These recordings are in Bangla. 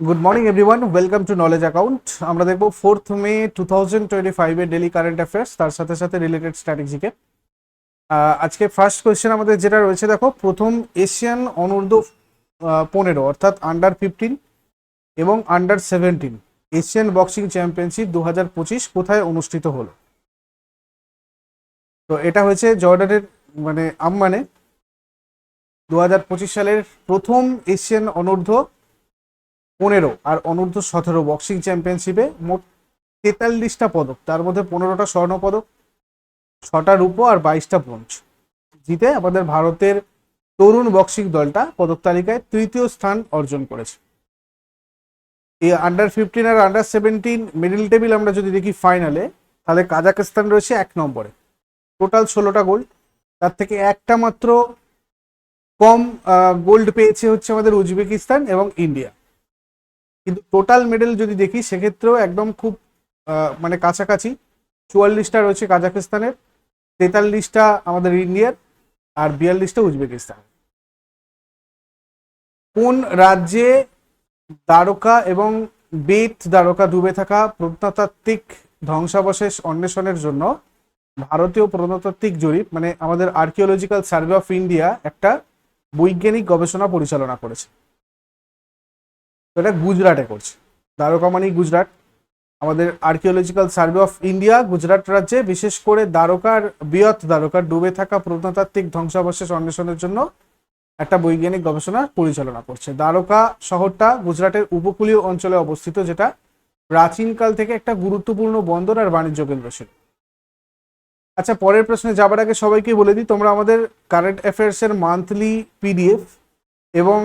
Good morning everyone welcome to knowledge account আমরা দেখব fourth May two thousand twenty ফাইভের ডেলি কারেন্ট অ্যাফেয়ার্স তার সাথে সাথে রিলেটেড স্ট্র্যাটেজিকে আজকে ফার্স্ট কোয়েশ্চেন আমাদের যেটা রয়েছে, দেখো, প্রথম এশিয়ান অনূর্ধ্ব পনেরো, অর্থাৎ আন্ডার ফিফটিন এবং under seventeen Asian boxing championship দু হাজার পঁচিশ কোথায় অনুষ্ঠিত হলো? তো এটা হয়েছে জর্ডানের মানে আম্মানে। দু হাজার পঁচিশ সালের প্রথম এশিয়ান অনূর্ধ্ব পনেরো আর অনূর্ধ্ব সতেরো বক্সিং চ্যাম্পিয়নশিপে মোট তেতাল্লিশটা পদক। তার মধ্যে পনেরোটা স্বর্ণ পদক, ছটা রূপো আর বাইশটা ব্রোঞ্জ। জিতে আমাদের ভারতের তরুণ বক্সিং দলটা পদক তালিকায় তৃতীয় স্থান অর্জন করেছে। এই আন্ডার ফিফটিন আর আন্ডার সেভেন্টিন মিডিল টেবিল আমরা যদি দেখি ফাইনালে তাহলে কাজাকিস্তান রয়েছে এক নম্বরে। টোটাল ষোলোটা গোল্ড তার থেকে একটা মাত্র কম গোল্ড পেয়েছে হচ্ছে আমাদের উজবেকিস্তান এবং ইন্ডিয়া। কিন্তু টোটাল মেডেল যদি দেখি, সেক্ষেত্রেও একদম খুব মানে কাছাকাছি। চুয়াল্লিশটা রয়েছে কাজাকিস্তানের তেতাল্লিশটা আমাদের ইন্ডিয়ার, আর বিয়াল্লিশটা উজবেকিস্তান কোন রাজ্যে দ্বারকা এবং বেত দ্বারকা ডুবে থাকা প্রত্নতাত্ত্বিক ধ্বংসাবশেষ অন্বেষণের জন্য ভারতীয় প্রত্নতাত্ত্বিক জরিপ মানে আমাদের আর্কিওলজিক্যাল সার্ভে অফ ইন্ডিয়া একটা বৈজ্ঞানিক গবেষণা পরিচালনা করেছে। এটা গুজরাটে করছে। দ্বারকা মানেই গুজরাট। আমাদের archaeological survey of India Gujarat রাজ্যে বিশেষ করে দ্বারকার, বৃহৎ দ্বারকার, ডুবে থাকা প্রত্নতাত্ত্বিক ধ্বংসাবশেষ অন্বেষণের জন্য একটা বৈজ্ঞানিক গবেষণা পরিচালনা করছে। দ্বারকা শহরটা গুজরাটের উপকূলীয় অঞ্চলে অবস্থিত, যেটা প্রাচীনকাল থেকে একটা গুরুত্বপূর্ণ বন্দর আর বাণিজ্য কেন্দ্র ছিল। আচ্ছা পরের প্রশ্নে যাবার আগে সবাইকে বলে দিই, তোমরা আমাদের কারেন্ট অ্যাফেয়ার্স এর মান্থলি পিডিএফ এবং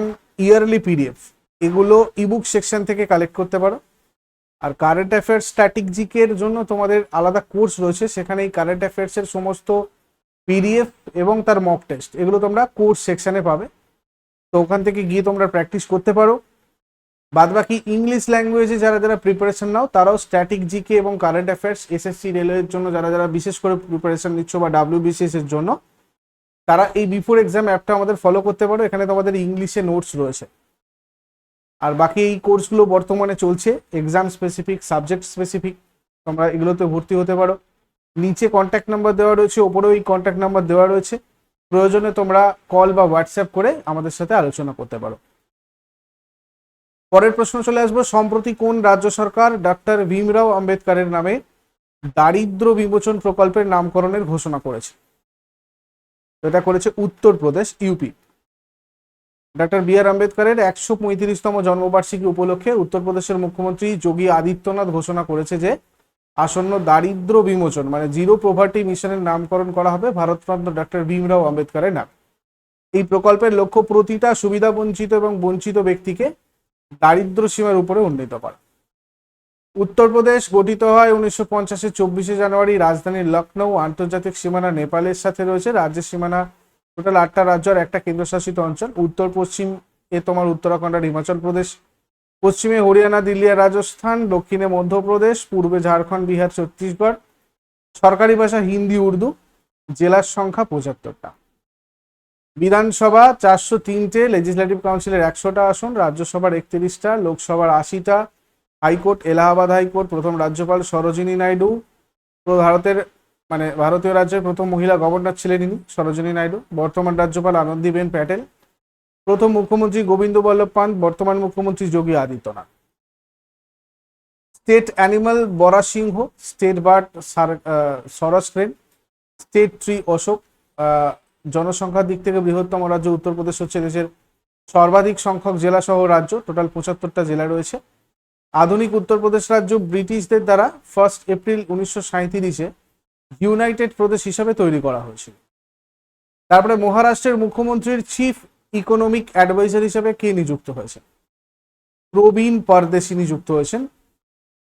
ইয়ারলি পিডিএফ এগুলো ইবুক সেকশন থেকে কালেক্ট করতে পারো। আর কারেন্ট অ্যাফেয়ার্স স্ট্যাটিক জন্য তোমাদের আলাদা কোর্স রয়েছে, সেখানে এই কারেন্ট অ্যাফেয়ার্স এর সমস্ত পিডিএফ এবং তার মক টেস্ট এগুলো তোমরা কোর্স সেকশনে পাবে। তো ওখান থেকে গিয়ে তোমরা প্র্যাকটিস করতে পারো। বাদ বাকি ইংলিশ ল্যাঙ্গুয়েজে যারা যারা প্রিপারেশন নাও, তারাও স্ট্যাটিক জিকে এবং কারেন্ট অ্যাফেয়ার্স এসএসসি রেলওয়ের জন্য যারা যারা বিশেষ করে প্রিপারেশন নিচ্ছ বা ডাব্লিউবিসিএস এর জন্য, তারা এই বিফোর এক্সাম অ্যাপটা আমাদের ফলো করতে পারো। এখানে তোমাদের ইংলিশে নোটস রয়েছে। আর বাকি এই কোর্সগুলো বর্তমানে চলছে এক্সাম স্পেসিফিক সাবজেক্ট স্পেসিফিক তোমরা এগুলোতে ভর্তি হতে পারো। নিচে কন্ট্যাক্ট নাম্বার দেওয়া রয়েছে, ওপরেও এই কন্ট্যাক্ট নাম্বার দেওয়া রয়েছে। প্রয়োজনে তোমরা কল বা হোয়াটসঅ্যাপ করে আমাদের সাথে আলোচনা করতে পারো। পরের প্রশ্ন চলে আসব, সম্প্রতি কোন রাজ্য সরকার ডক্টর ভীমরাও আম্বেদকরের নামে দারিদ্র বিমোচন প্রকল্পের নামকরণের ঘোষণা করেছে? এটা করেছে Uttar Pradesh, UP. Doctor B R আম্বেদকরের একশো পঁয়ত্রিশতম জন্মবার্ষিকী উপলক্ষে উত্তরপ্রদেশের মুখ্যমন্ত্রী যোগী আদিত্যনাথ ঘোষণা করেছে যে আসন্ন দারিদ্র বিমোচন মানে জিরো প্রভার্টি মিশনের নামকরণ করা হবে ভারতরত্ন ডক্টর ভীমরাও আম্বেদকরের নাম। এই প্রকল্পের লক্ষ্য প্রতিটা সুবিধা বঞ্চিত এবং বঞ্চিত ব্যক্তিকে দারিদ্র সীমার উপরে উন্নীত করা। উত্তরপ্রদেশ গঠিত হয় উনিশশো পঞ্চাশের চব্বিশে জানুয়ারি রাজধানী লখনৌ আন্তর্জাতিক সীমানা নেপালের সাথে রয়েছে। রাজ্যের সীমানা টোটাল আটটা রাজ্য আর একটা কেন্দ্রশাসিত অঞ্চল। উত্তর, পশ্চিম এ তোমার উত্তরাখণ্ড আর হিমাচল প্রদেশ। পশ্চিমে হরিয়ানা, দিল্লি আর রাজস্থান। দক্ষিণে মধ্যপ্রদেশ। পূর্বে ঝাড়খণ্ড, বিহার, ছত্তিশগড়। সরকারি ভাষা হিন্দি, উর্দু। জেলার সংখ্যা পঁচাত্তরটা। বিধানসভা চারশো তিনটে লেজিসলেটিভ কাউন্সিলের একশোটা আসন, রাজ্যসভার একত্রিশটা, লোকসভার আশিটা, হাইকোর্ট, এলাহাবাদ হাইকোর্ট, প্রথম রাজ্যপাল সরোজিনী নাইডু, ভারতের মানে ভারতীয় রাজ্যের প্রথম মহিলা গভর্নর ছিলেন ইনি, সরোজিনী নাইডু। বর্তমান রাজ্যপাল আনন্দীবেন প্যাটেল। প্রথম মুখ্যমন্ত্রী গোবিন্দ বল্লভ পান্ত বর্তমান মুখ্যমন্ত্রী যোগী আদিত্যনাথ। স্টেট অ্যানিমাল বরা সিংহ, state bird sarus crane state tree Ashok জনসংখ্যার দিক থেকে বৃহত্তম রাজ্য উত্তরপ্রদেশ হচ্ছে দেশের সর্বাধিক সংখ্যক জেলা সহ রাজ্য, টোটাল পঁচাত্তরটা জেলা রয়েছে। আধুনিক উত্তরপ্রদেশ রাজ্য ব্রিটিশদের দ্বারা ফার্স্ট এপ্রিল উনিশশো সাঁইত্রিশে ইউনাইটেড প্রদেশ হিসাবে তৈরি করা হয়েছিল। তারপরে মহারাষ্ট্রের মুখ্যমন্ত্রীর চিফ ইকোনমিক অ্যাডভাইজার হিসেবে কে নিযুক্ত হয়েছে প্রবীণ পরদেশি নিযুক্ত হয়েছেন।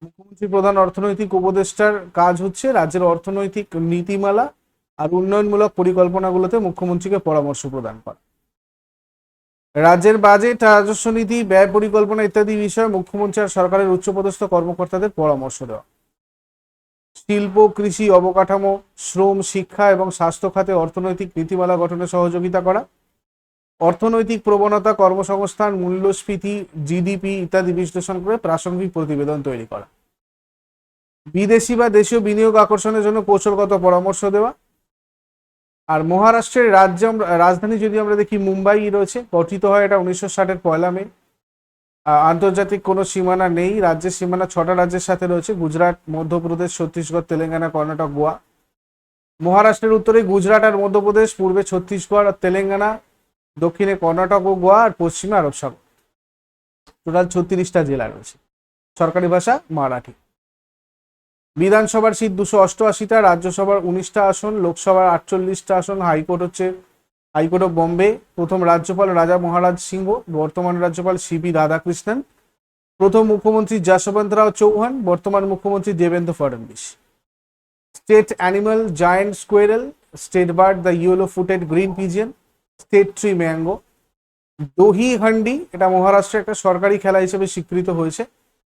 মুখ্যমন্ত্রী প্রধান অর্থনৈতিক উপদেষ্টার কাজ হচ্ছে রাজ্যের অর্থনৈতিক নীতিমালা আর উন্নয়নমূলক পরিকল্পনাগুলোতে মুখ্যমন্ত্রীকে পরামর্শ প্রদান করা। রাজ্যের বাজেট, রাজস্ব নীতি, ব্যয় পরিকল্পনা ইত্যাদি বিষয়ে মুখ্যমন্ত্রী আর সরকারের উচ্চপদস্থ কর্মকর্তাদের পরামর্শ দেওয়া। শিল্প, কৃষি, অবকাঠামো, শ্রম, শিক্ষা এবং স্বাস্থ্য খাতে অর্থনৈতিক নীতিমালা গঠনে সহযোগিতা করা, অর্থনৈতিক প্রবণতা কর্মসংস্থান, মূল্যস্ফীতি জিডিপি ইত্যাদি বিশ্লেষণ করে প্রাসঙ্গিক প্রতিবেদন তৈরি করা। বিদেশি বা দেশীয় বিনিয়োগ আকর্ষণের জন্য কৌশলগত পরামর্শ দেওয়া। আর মহারাষ্ট্রের রাজ্য, রাজধানী যদি আমরা দেখি, মুম্বাই রয়েছে, গঠিত হয় এটা উনিশশো ষাটের পয়লা মে। আন্তর্জাতিক কোনো সীমানা নেই। রাজ্যের সীমানা ছটা রাজ্যের সাথে রয়েছে। গুজরাট, মধ্যপ্রদেশ, ছত্তিশগড়, তেলেঙ্গানা, কর্ণাটক, গোয়া। মহারাষ্ট্রের উত্তরে গুজরাট আর মধ্যপ্রদেশ, পূর্বে ছত্তিশগড় আর তেলেঙ্গানা, দক্ষিণে কর্ণাটক ও গোয়া আর পশ্চিমে আরব সাগর। টোটাল ছত্রিশটা জেলা রয়েছে। সরকারি ভাষা মারাঠি। বিধানসভার সিট দুশো অষ্টআশিটা, রাজ্যসভার উনিশটা আসন, লোকসভার আটচল্লিশটা আসন, হাইকোর্ট হচ্ছে হাইকোর্ট অফ বম্বে, প্রথম রাজ্যপাল রাজা মহারাজ সিংহ, বর্তমান রাজ্যপাল সিপি রাধাকৃষ্ণন, প্রথম মুখ্যমন্ত্রী যশবন্ত রাও চৌহান, বর্তমান মুখ্যমন্ত্রী Devendra Fadnavis state animal giant squirrel, state bird the yellow footed green pigeon, state tree mango. Dahi Handi, এটা মহারাষ্ট্রের একটা সরকারি খেলা হিসেবে স্বীকৃত হয়েছে।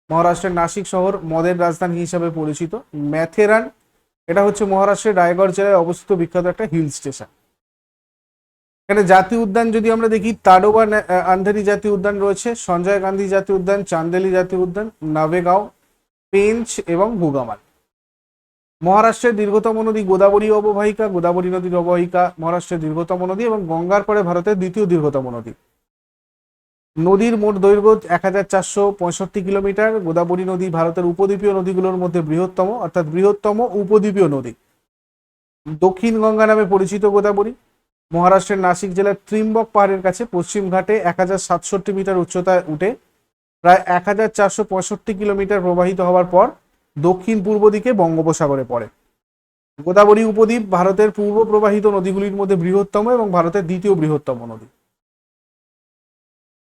মহারাষ্ট্রের নাসিক শহর মদের রাজধানী হিসাবে পরিচিত। ম্যাথেরান, এটা হচ্ছে মহারাষ্ট্রের রায়গড় জেলায় অবস্থিত বিখ্যাত একটা হিল স্টেশন। এখানে জাতীয় উদ্যান যদি আমরা দেখি তাডোবা আন্ধারি জাতীয় উদ্যান রয়েছে, সঞ্জয় গান্ধী জাতীয় উদ্যান, চান্দেলি জাতীয় উদ্যান নাভেগাঁও পেঞ্চ এবং গুগামাল মহারাষ্ট্রের দীর্ঘতম নদী গোদাবরী অববাহিকা, গোদাবরী নদীর অববাহিকা, মহারাষ্ট্রের দীর্ঘতম নদী এবং গঙ্গার পরে ভারতের দ্বিতীয় দীর্ঘতম নদী। নদীর মোট দৈর্ঘ্য এক হাজার চারশো পঁয়ষট্টি কিলোমিটার, গোদাবরী নদী ভারতের উপদ্বীপীয় নদীগুলোর মধ্যে বৃহত্তম, অর্থাৎ বৃহত্তম উপদ্বীপীয় নদী। দক্ষিণ গঙ্গা নামে পরিচিত গোদাবরী। মহারাষ্ট্রের নাসিক জেলার ত্রিম্বক পাহাড়ের কাছে পশ্চিম ঘাটে এক হাজার সাতষট্টি মিটার উচ্চতায় উঠে প্রায় এক হাজার চারশো পঁয়ষট্টি কিলোমিটার প্রবাহিত হওয়ার পর দক্ষিণ পূর্ব দিকে বঙ্গোপসাগরে পড়ে। গোদাবরী উপদ্বীপ ভারতের পূর্ব প্রবাহিত নদীগুলির মধ্যে বৃহত্তম এবং ভারতের দ্বিতীয় বৃহত্তম নদী।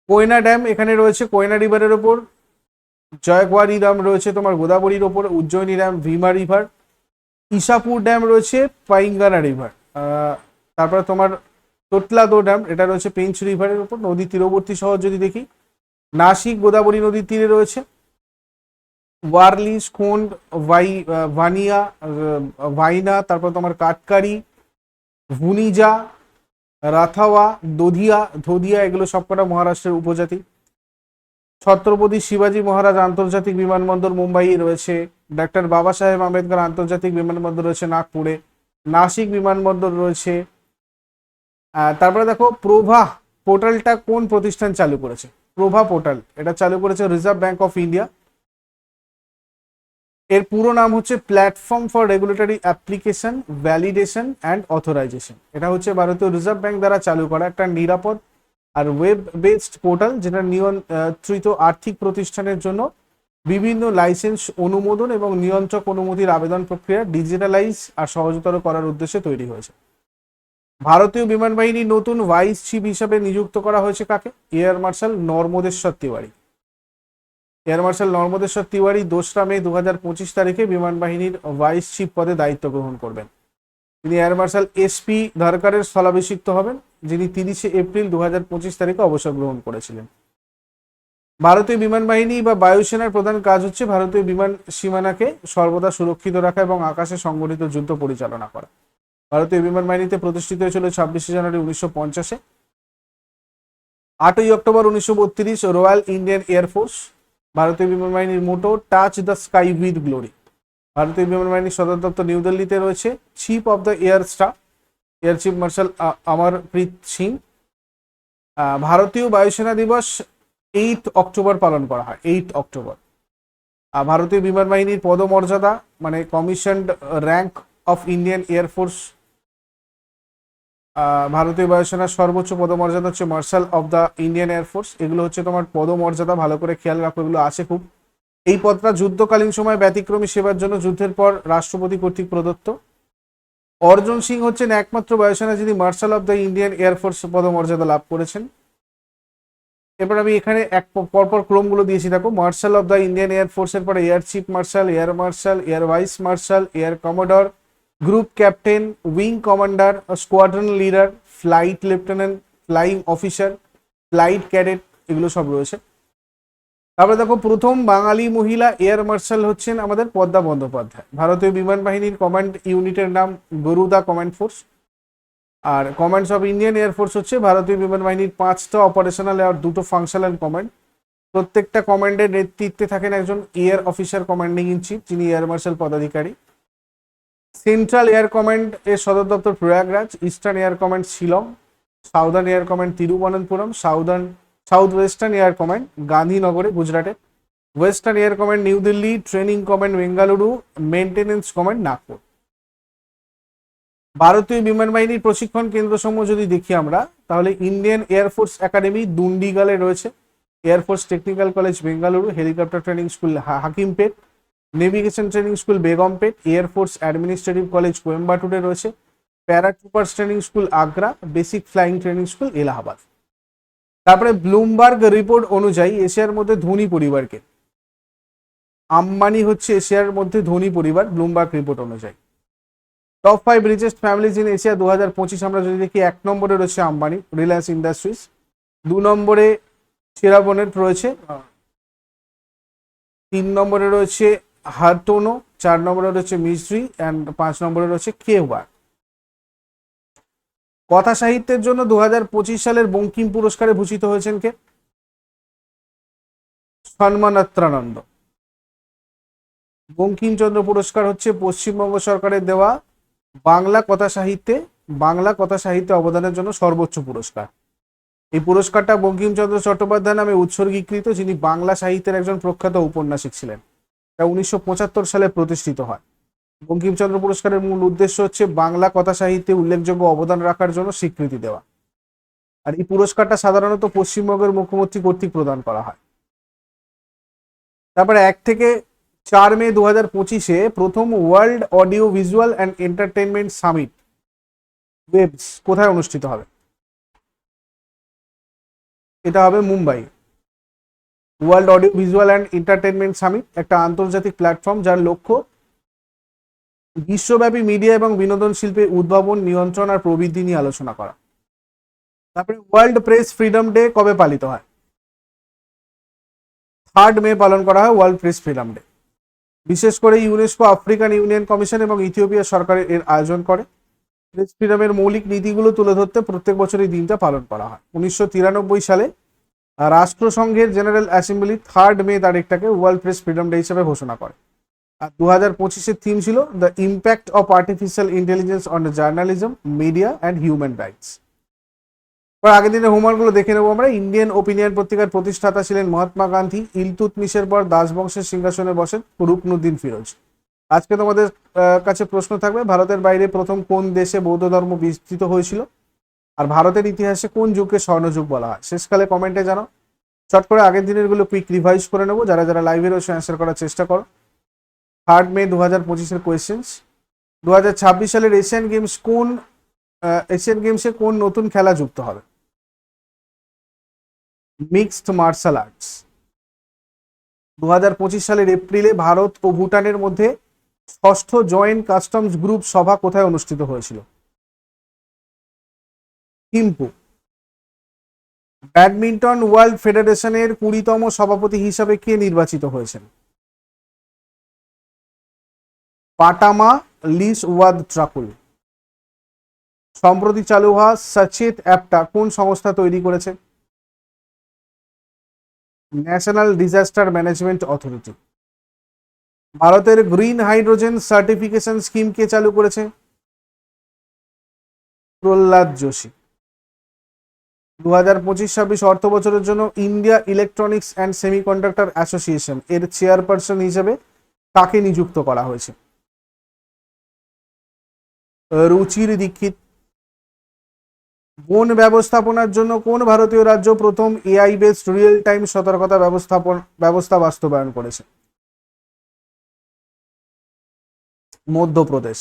কোয়না ড্যাম এখানে রয়েছে, কোয়না রিভারের ওপর। জয়গোয়ারি ড্যাম রয়েছে তোমার গোদাবরীর ওপর, Ujjaini dam, Bhima river. Isapur dam রয়েছে, পাইঙ্গানা রিভার। তারপরে তোমার তোটলাদো ড্যাম এটা রয়েছে পেঞ্চ রিভারের উপর, নদী তীরবর্তী শহর যদি দেখি, নাসিক গোদাবরী নদীর তীরে রয়েছে, ওয়ারলি স্কোন্ড, ভাই ভানিয়া ভাইনা, তারপর তোমার কাটকারি ভুনিজা, রাথাওয়া, দধিয়া, ধদিয়া, এগুলো সবকটা মহারাষ্ট্রের উপজাতি। ছত্রপতি শিবাজী মহারাজ আন্তর্জাতিক বিমানবন্দর মুম্বাই রয়েছে, ডাক্তার বাবা সাহেব আম্বেদকর আন্তর্জাতিক বিমানবন্দর রয়েছে নাগপুরে, নাসিক বিমানবন্দর রয়েছে তারপরে দেখো, প্রভা পোর্টালটা কোন প্রতিষ্ঠান চালু করেছে? প্রভা পোর্টাল, এটা চালু করেছে রিজার্ভ ব্যাংক অফ ইন্ডিয়া এর পুরো নাম হচ্ছে platform for regulatory application validation and authorization এটা হচ্ছে ভারতীয় রিজার্ভ ব্যাংক দ্বারা চালু করা একটা নিরাপদ আর ওয়েব বেসড পোর্টাল, যেটা নিয়ন্ত্রিত আর্থিক প্রতিষ্ঠানের জন্য বিভিন্ন লাইসেন্স অনুমোদন এবং নিয়ন্ত্রক অনুমতির আবেদন প্রক্রিয়া ডিজিটালাইজ আর সহজতর করার উদ্দেশ্যে তৈরি হয়েছে। ভারতীয় বিমান বাহিনীর নতুন ভাইস চিফ হিসাবে নিযুক্ত করা হয়েছে কাকে? Air marshal Narmadeshwar Tiwari air marshal Narmadeshwar Tiwari দোসরা মে দু পঁচিশ তারিখে বিমান বাহিনীর ভাইস চিফ পদে দায়িত্ব গ্রহণ করবেন। তিনি এয়ার মার্শাল এসপি ধরকারের স্থলাভিষিক্ত হবেন, যিনি তিরিশে এপ্রিল দু তারিখে অবসর গ্রহণ করেছিলেন। ভারতীয় বিমান বাহিনী বা বায়ুসেনার প্রধান কাজ হচ্ছে ভারতীয় বিমান সীমানাকে সর্বদা সুরক্ষিত রাখা এবং আকাশে সংগঠিত যুদ্ধ পরিচালনা করা। ভারতীয় বিমান বাহিনীতে প্রতিষ্ঠিত হয়েছিল ছাব্বিশে জানুয়ারি উনিশশো পঞ্চাশে। আটই অক্টোবর উনিশশো বত্রিশ, রয়্যাল ইন্ডিয়ান এয়ারফোর্স ভারতীয় বিমান বাহিনীর motto touch the sky with glory ভারতীয় বিমান বাহিনীর সদর দপ্তর নিউ দিল্লিতে রয়েছে chief of the air staff air chief marshal Amarpreet Singh. ভারতীয় বায়ুসেনা দিবস এইট অক্টোবর পালন করা হয়, এইট অক্টোবর। ভারতীয় বিমান বাহিনীর পদমর্যাদা মানে commissioned rank of Indian air force ভারতীয় বায়ুসেনার সর্বোচ্চ পদমর্যাদা হচ্ছে marshal of the Indian air force এগুলো হচ্ছে তোমার পদমর্যাদা, ভালো করে খেয়াল রাখো, এগুলো আছে খুব। এই পদটা যুদ্ধকালীন সময় ব্যতিক্রমী সেবার জন্য যুদ্ধের পর রাষ্ট্রপতি কর্তৃক প্রদত্ত। অর্জুন সিং হচ্ছেন একমাত্র বায়ুসেনা যিনি marshal of the Indian air force পদমর্যাদা লাভ করেছেন। এবার আমি এখানে এক পরপর ক্রমগুলো দিয়েছি, দেখো। মার্শাল অফ দ্য ইন্ডিয়ান এয়ারফোর্সের পরে air chief marshal, air marshal, air vice marshal, air commodore group captain, wing commander, squadron leader, flight lieutenant, flying officer, flight cadet, এগুলো সব রয়েছে। তারপরে দেখো, প্রথম বাঙালি মহিলা এয়ার মার্শাল হচ্ছেন আমাদের পদ্মা বন্দ্যোপাধ্যায়। ভারতীয় বিমান বাহিনীর কমান্ড ইউনিটের নাম Garuda command force. R commands of Indian air force হচ্ছে ভারতীয় বিমান বাহিনীর পাঁচটা অপারেশনাল আর দুটো ফাংশনাল কমান্ড। প্রত্যেকটা কমান্ডের নেতৃত্বে থাকেন একজন air officer commanding in chief, যিনি এয়ার মার্শাল পদাধিকারী। সেন্ট্রাল এয়ার কমান্ড এর সদর দপ্তর Prayagraj eastern air command Shillong southern air command Thiruvananthapuram southern south western air command গান্ধীনগরে, গুজরাটে western air command new Delhi training command Bengaluru maintenance command Nagpur ভারতীয় বিমান বাহিনীর প্রশিক্ষণ কেন্দ্রসমূহ যদি দেখি আমরা, তাহলে ইন্ডিয়ান এয়ারফোর্স একাডেমি দুন্ডিগালে রয়েছে। Air force technical college Bengaluru helicopter training school Hakimpet navigation training school Begumpet air force administrative college কোয়েম্বাটুরে রয়েছে। Paratroopers training school Agra basic flying training school Allahabad তারপরে ব্লুমবার্গ রিপোর্ট অনুযায়ী এশিয়ার মধ্যে ধনী পরিবারকে। আম্বানি হচ্ছে এশিয়ার মধ্যে ধনী পরিবার ব্লুমবার্গ রিপোর্ট অনুযায়ী। Top five richest families in Asia দু হাজার পঁচিশ, আমরা যদি দেখি, এক নম্বরে রয়েছে আম্বানি রিলায়েন্স ইন্ডাস্ট্রিজ দু নম্বরে চেরাবনেট রয়েছে। তিন নম্বরে রয়েছে হারটোনো চার নম্বরে রয়েছে মিস্ত্রি অ্যান্ড পাঁচ নম্বরে রয়েছে কেওয়ার। কথা সাহিত্যের জন্য দু হাজার পঁচিশ সালের বঙ্কিম পুরস্কারে ভূষিত হয়েছেন কে? সম্মানাত্রানন্দ বঙ্কিমচন্দ্র পুরস্কার হচ্ছে পশ্চিমবঙ্গ সরকারের দেওয়া বাংলা কথা সাহিত্যে, বাংলা কথা সাহিত্যে অবদানের জন্য সর্বোচ্চ পুরস্কার। এই পুরস্কারটা বঙ্কিমচন্দ্র চট্টোপাধ্যায় নামে উৎসর্গীকৃত, যিনি বাংলা সাহিত্যের একজন প্রখ্যাত ঔপন্যাসিক ছিলেন। তা উনিশশো সালে প্রতিষ্ঠিত হয়। বঙ্কিমচন্দ্র পুরস্কারের মূল উদ্দেশ্য হচ্ছে বাংলা কথা সাহিত্যে উল্লেখযোগ্য অবদান রাখার জন্য স্বীকৃতি দেওয়া। আর এই পুরস্কারটা সাধারণত পশ্চিমবঙ্গের মুখ্যমন্ত্রী কর্তৃক প্রদান করা হয়। তারপরে এক থেকে চার মে দু হাজার পঁচিশে প্রথম world audio visual and entertainment summit WAVES কোথায় অনুষ্ঠিত হবে? এটা হবে Mumbai. World audio visual and entertainment summit একটা আন্তর্জাতিক প্ল্যাটফর্ম যার লক্ষ্য বিশ্বব্যাপী মিডিয়া এবং বিনোদন শিল্পে উদ্ভাবন, নিয়ন্ত্রণ আর প্রবৃদ্ধি নিয়ে আলোচনা করা। তারপরে ওয়ার্ল্ড প্রেস ফ্রিডম ডে কবে পালিত হয়? থার্ড মে পালন করা হয় ওয়ার্ল্ড প্রেস ফ্রিডম ডে বিশেষ করে ইউনেস্কো আফ্রিকান ইউনিয়ন কমিশন এবং ইথিওপিয়া সরকার এর আয়োজন করে। প্রেস ফ্রিডমের মৌলিক নীতিগুলো তুলে ধরতে প্রত্যেক বছর এই দিনটা পালন করা হয়। উনিশশো তিরানব্বই সালে রাষ্ট্রসংঘের জেনারেল অ্যাসেম্বলি থার্ড মে তারিখটাকে ওয়ার্ল্ড প্রেস ফ্রিডম ডে হিসেবে ঘোষণা করে। আর দু হাজার পঁচিশের থিম ছিল the impact of artificial intelligence on journalism, media and human rights এবার আগের দিনের হোমওয়ার্কগুলো দেখে নেব আমরা। ইন্ডিয়ান ওপিনিয়ন পত্রিকার প্রতিষ্ঠাতা ছিলেন মহাত্মা গান্ধী ইলতুতমিশের পর দাসবংশের সিংহাসনে বসেন রুকনুদ্দিন ফিরোজ। আজকে তোমাদের কাছে প্রশ্ন থাকবে, ভারতের বাইরে প্রথম কোন দেশে বৌদ্ধ ধর্ম বিস্তৃত হয়েছিল? আর ভারতের ইতিহাসে কোন যুগকে স্বর্ণযুগ বলা হয়? শেষকালে কমেন্টে জানো চট করে আগের দিনেরগুলো কুইক রিভাইজ করে নেব। যারা যারা লাইভে রয়েছে অ্যান্সার করার চেষ্টা করো। থার্ড মে দু হাজার পঁচিশের কোয়েশ্চেন্স দু হাজার ছাব্বিশ সালের এশিয়ান গেমস কোন এশিয়ান গেমসে কোন নতুন খেলা যুক্ত হবে? মিক্সড মার্শাল আর্টস দু হাজার পঁচিশ সালের এপ্রিলে ভারত ও ভুটানের মধ্যে ষষ্ঠ জয়েন্ট কাস্টমস গ্রুপ সভা কোথায় অনুষ্ঠিত হয়েছিল? থিম্পু। ব্যাডমিন্টন ওয়ার্ল্ড ফেডারেশনের কুড়িতম সভাপতি হিসাবে কে নির্বাচিত হয়েছেন? পাটামা, লিস ওয়াদ ট্রাকুল সম্প্রতি চালু হওয়া সচেত অ্যাপটা কোন সংস্থা তৈরি করেছে? National disaster management authority. ভারতের গ্রিন হাইড্রোজেন সার্টিফিকেশন স্কিম কে চালু করেছে? প্রহ্লাদ যোশী। দু হাজার পঁচিশ ছাব্বিশ অর্থ বছরের জন্য India electronics and semiconductor association এর চেয়ারপারসন হিসেবে কাকে নিযুক্ত করা হয়েছে। রুচির দীক্ষিত। বন ব্যবস্থাপনার জন্য কোন ভারতীয় রাজ্য প্রথম এআই বেসড রিয়েল টাইম সতর্কতা ব্যবস্থাপন, ব্যবস্থা বাস্তবায়ন করেছে? Madhya Pradesh.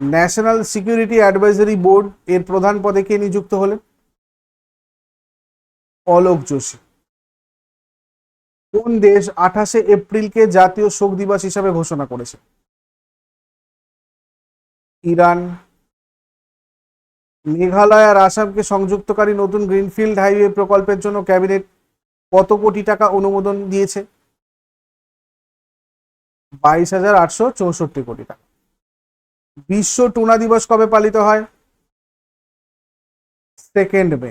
National security advisory board এর প্রধান পদে কে নিযুক্ত হলেন? অলোক যোশী। কোন দেশ আঠাশে এপ্রিলকে জাতীয় শোক দিবস হিসাবে ঘোষণা করেছে? ইরান, মেঘালয় আর আসামকে সংযুক্তকারী নতুন গ্রিনফিল্ড হাইওয়ে প্রকল্পের জন্য ক্যাবিনেট কত কোটি টাকা অনুমোদন দিয়েছে? বাইশ হাজার আটশো চৌষট্টি কোটি টাকা। বিশ্ব টুনা দিবস কবে পালিত হয়? Second May.